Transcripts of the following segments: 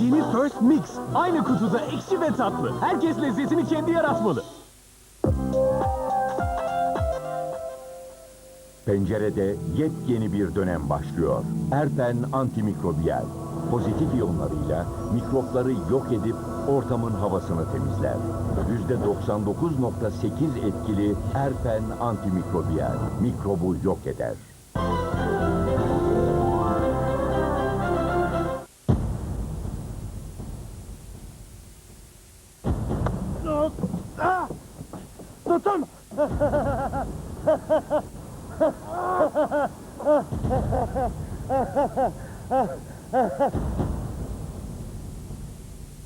Yeni First Mix. Aynı kutuda ekşi ve tatlı. Herkes lezzetini kendi yaratmalı. Pencerede yepyeni bir dönem başlıyor. Erpen antimikrobiyal. Pozitif iyonlarıyla mikropları yok edip ortamın havasını temizler. %99.8 etkili Erpen antimikrobiyal. Mikrobu yok eder.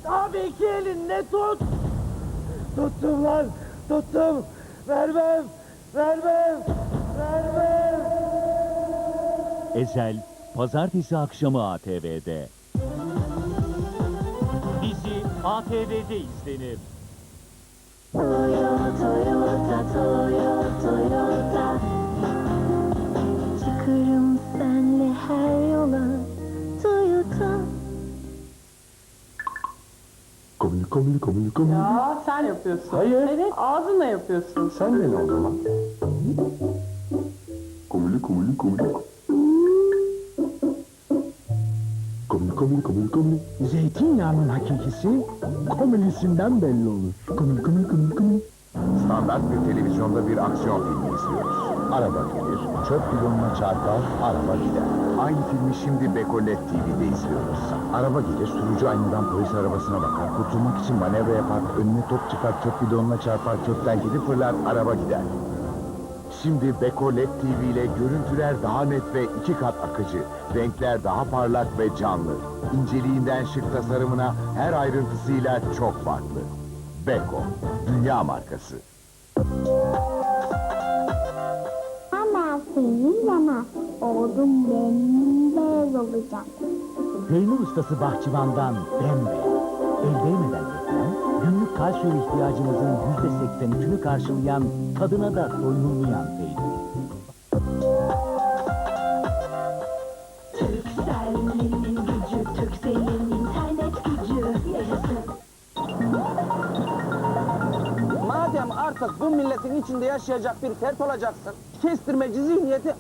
Abi iki elinle tut! Tuttum lan! Tuttum! Vermem! Vermem! Vermem! Ezel, pazartesi akşamı ATV'de. Dizi ATV'de izlenir. Toyota, Toyota, Toyota, Toyota Çıkarım senle her yola Toyota Komili komili komili komili. Ya sen yapıyorsun. Hayır. Evet. Ağzınla yapıyorsun. Sen de ne o zaman? Komili komili komili. Komili komili komili komili. Zeytinyağının hakikisi komünisinden belli olur. Komün komün. Standart bir televizyonda bir aksiyon filmi izliyoruz. Araba gelir, çöp bidonuna çarpar, araba gider. Aynı filmi şimdi Bekolet TV'de izliyoruz. Araba gelir, sürücü aynadan polis arabasına bakar, kurtulmak için manevra yapar, önüne top çıkar, çöp bidonuna çarpar, çöpten gidip fırlar, araba gider. Şimdi Beko LED TV ile görüntüler daha net ve iki kat akıcı. Renkler daha parlak ve canlı. İnceliğinden şık tasarımına her ayrıntısıyla çok farklı. Beko, dünya markası. Ama senin yana Oğlum bembeyaz olacak Peynir ustası bahçıvandan bembeyaz. El değmeden yapılan, günlük kalsiyum ihtiyacımızın yüzde seksen üçünü karşılayan, tadına da doyumlayan peynir. Artık bu milletin içinde yaşayacak bir fert olacaksın, kestirmeci zihniyeti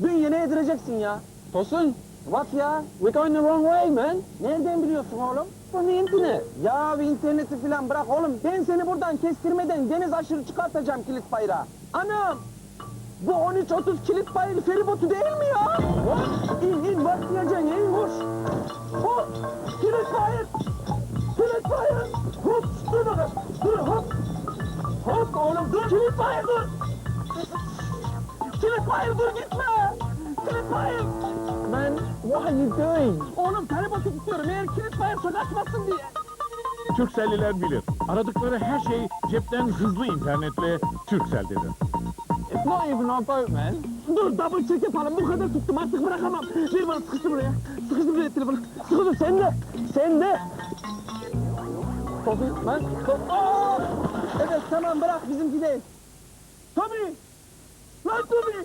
bünyene yedireceksin ya. Tosun, what ya? We going the wrong way man. Nereden biliyorsun oğlum? Bu ne internet? Ya bir interneti falan bırak oğlum. Ben seni buradan kestirmeden deniz aşırı çıkartacağım kilit bayrağı. Anam! Bu 13-30 kilit bayrağı feribotu değil mi ya? Hop, in in başlayacaksın in koş. Hop, kilit bayrağı. Kilit bayrağı. Hop, dur bakalım. Dur hop. Hop oğlum dur. Bayır dur. Bayır dur gitme. Bayır. Man, what are you doing? Oğlum feribotu tutuyorum eğer kilit bayırsa kaçmasın diye. Türkcelliler bilir. Aradıkları her şey cepten hızlı internetle Türkcell'dedir. It's not even our boat man. Dur double check yapalım bu kadar tuttum artık bırakamam. Ver bana sıkıştır buraya. Sıkıştır buraya telefonu. Sıkıştır sen de. Sen de. Tobi lan. Top. Aa! Evet tamam bırak bizimki değil. Tobi. Lan Tobi.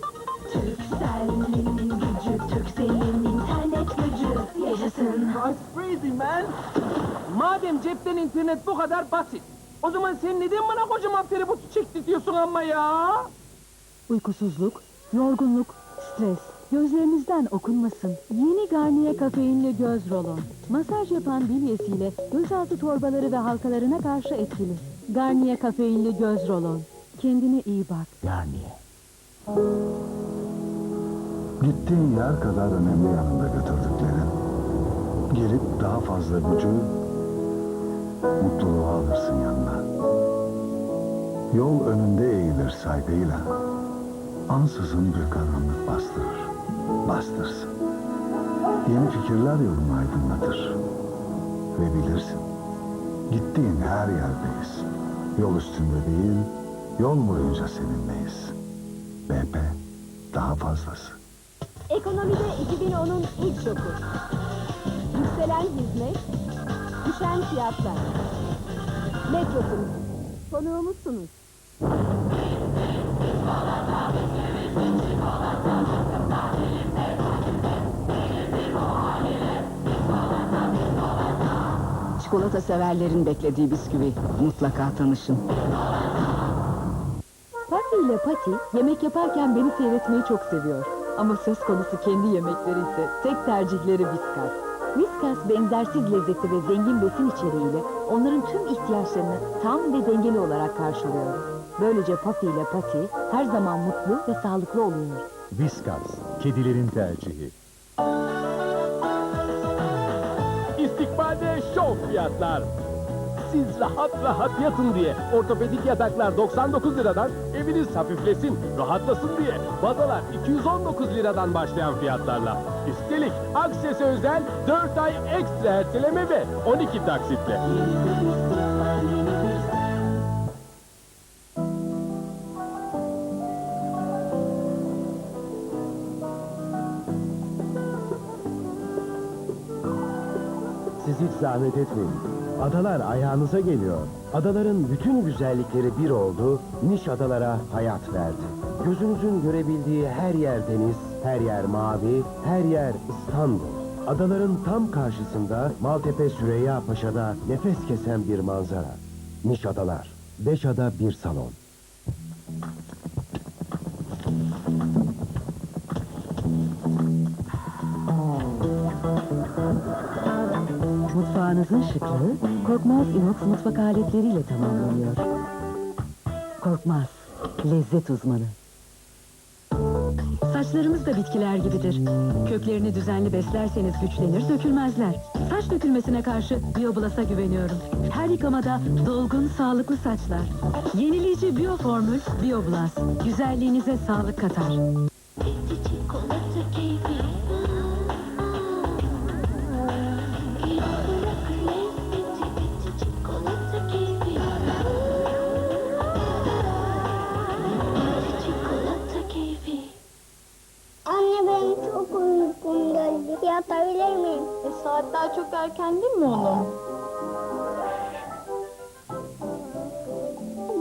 Türkcell'in gücü Türkcell'in internet gücü Yaşasın It's freezing man. Madem cepten internet bu kadar basit. O zaman sen neden bana kocaman feribotu çekti diyorsun ama ya? Uykusuzluk, yorgunluk, stres gözlerinizden okunmasın. Yeni Garnier kafeinli göz rolon. Masaj yapan bilyesiyle gözaltı torbaları ve halkalarına karşı etkili. Garnier kafeinli göz rolon. Kendine iyi bak. Garnier. Gittiğin yer kadar önemli yanında götürdüklerin. Gelip daha fazla gücü, mutluluğu alırsın yanına. Yol önünde eğilir saygıyla. Ansızın bir karanlık bastırır. Bastırsın. Yeni fikirler yolunu aydınlatır. Ve bilirsin. Gittiğin her yerdeyiz. Yol üstünde değil, yol boyunca seninleyiz. BP daha fazlası. Ekonomide 2010'un ilk şoku. Yükselen hizmet, düşen fiyatlar. Metrosunuz, konuğumuzsunuz. Çikolata severlerin beklediği bisküvi. Mutlaka tanışın. Papi ile Pati yemek yaparken beni seyretmeyi çok seviyor. Ama söz konusu kendi yemekleri ise tek tercihleri Whiskas. Whiskas benzersiz lezzeti ve zengin besin içeriğiyle onların tüm ihtiyaçlarını tam ve dengeli olarak karşılıyor. Böylece Papi ile Pati her zaman mutlu ve sağlıklı oluyor. Whiskas, kedilerin tercihi. İstikbalde şov fiyatlar. Siz rahat rahat yatın diye ortopedik yataklar 99 liradan eviniz hafiflesin, rahatlasın diye bazalar 219 liradan başlayan fiyatlarla. Üstelik Akses'e özel 4 ay ekstra erteleme ve 12 taksitle. Siz hiç zahmet etmeyin. Adalar ayağınıza geliyor. Adaların bütün güzellikleri bir oldu, niş adalara hayat verdi. Gözünüzün görebildiği her yer deniz, her yer mavi, her yer İstanbul. Adaların tam karşısında Maltepe Süreyya Paşa'da nefes kesen bir manzara. Niş adalar, beş ada bir salon. Mutfağınızın şıklığı Korkmaz inox mutfak aletleriyle tamamlanıyor. Korkmaz, lezzet uzmanı. Saçlarımız da bitkiler gibidir. Köklerini düzenli beslerseniz güçlenir, dökülmezler. Saç dökülmesine karşı Bioblas'a güveniyorum. Her yıkamada dolgun, sağlıklı saçlar. Yenileyici Bioformül Bioblas. Güzelliğinize sağlık katar. Yatabilir miyim? E saat daha çok erken değil mi oğlum?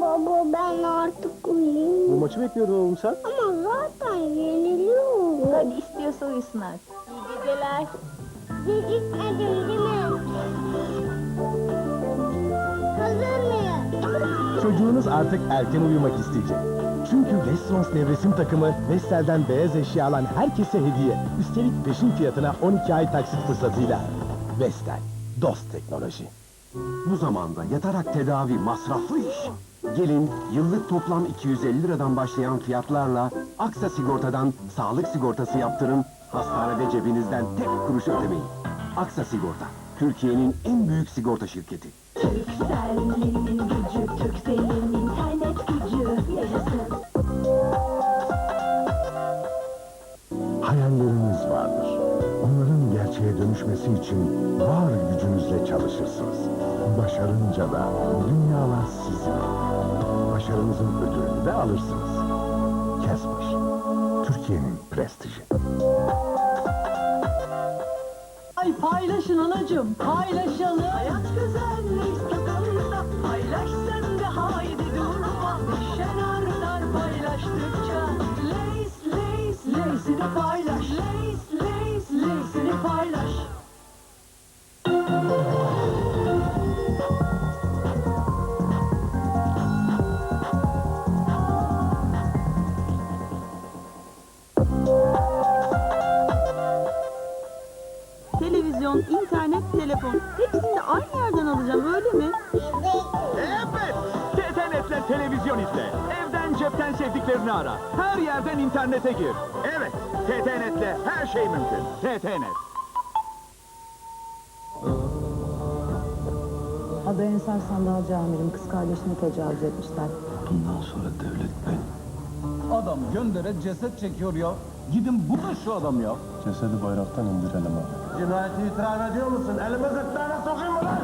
Baba ben artık uyuyayım. Bu maçı bekliyordun oğlum sen. Ama zaten yeniliyorum. Hadi istiyorsa uyusun artık. İyi geceler. Gecikmedim değil mi? Hazır mıyız? Çocuğunuz artık erken uyumak isteyecek. Çünkü Westrons nevresim takımı Vestel'den beyaz eşya alan herkese hediye. Üstelik peşin fiyatına 12 ay taksit fırsatıyla. Vestel, dost teknoloji. Bu zamanda yatarak tedavi masraflı iş. Gelin yıllık toplam 250 liradan başlayan fiyatlarla Aksa Sigorta'dan sağlık sigortası yaptırın. Hastanede cebinizden tek kuruş ödemeyin. Aksa Sigorta, Türkiye'nin en büyük sigorta şirketi. Türkcell'in Hayalleriniz vardır. Onların gerçeğe dönüşmesi için var gücünüzle çalışırsınız. Başarınca da dünyalar sizin. Başarınızın ödülünü de alırsınız. Casper, Türkiye'nin prestiji. Ay paylaşın anacığım, paylaşalım. Hayat güzellik tadında, paylaş sen de haydi durma. Düşen artar paylaştıkça. Leysini paylaş. Leys, leys, leysini paylaş. Televizyon, internet, telefon. Hepsini de aynı yerden alacağım öyle mi? Evet! TTNet'le televizyon izle. Evden cepten sevdiklerini ara. Her yerden internete gir. Evet, TTNet'le her şey mümkün. TTNet. Adı Ensar Sandalcı amirim kız kardeşine tecavüz etmişler. Bundan sonra devlet ben. Adam göndere ceset çekiyor ya. Gidin bulun şu adamı ya. Cesedi bayraktan indirelim abi. Cinayeti itiraf ediyor musun? Elime gırtlağına sokayım mı lan?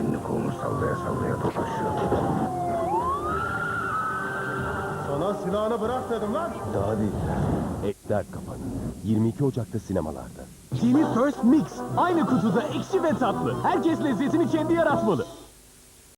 Elini kolunu sallaya sallaya dolaşıyor. Sana silahını bırak dedim lan. Daha değil. Ekler kapanı. 22 Ocak'ta sinemalarda. Yeni First Mix. Aynı kutuda ekşi ve tatlı. Herkes lezzetini kendi yaratmalı.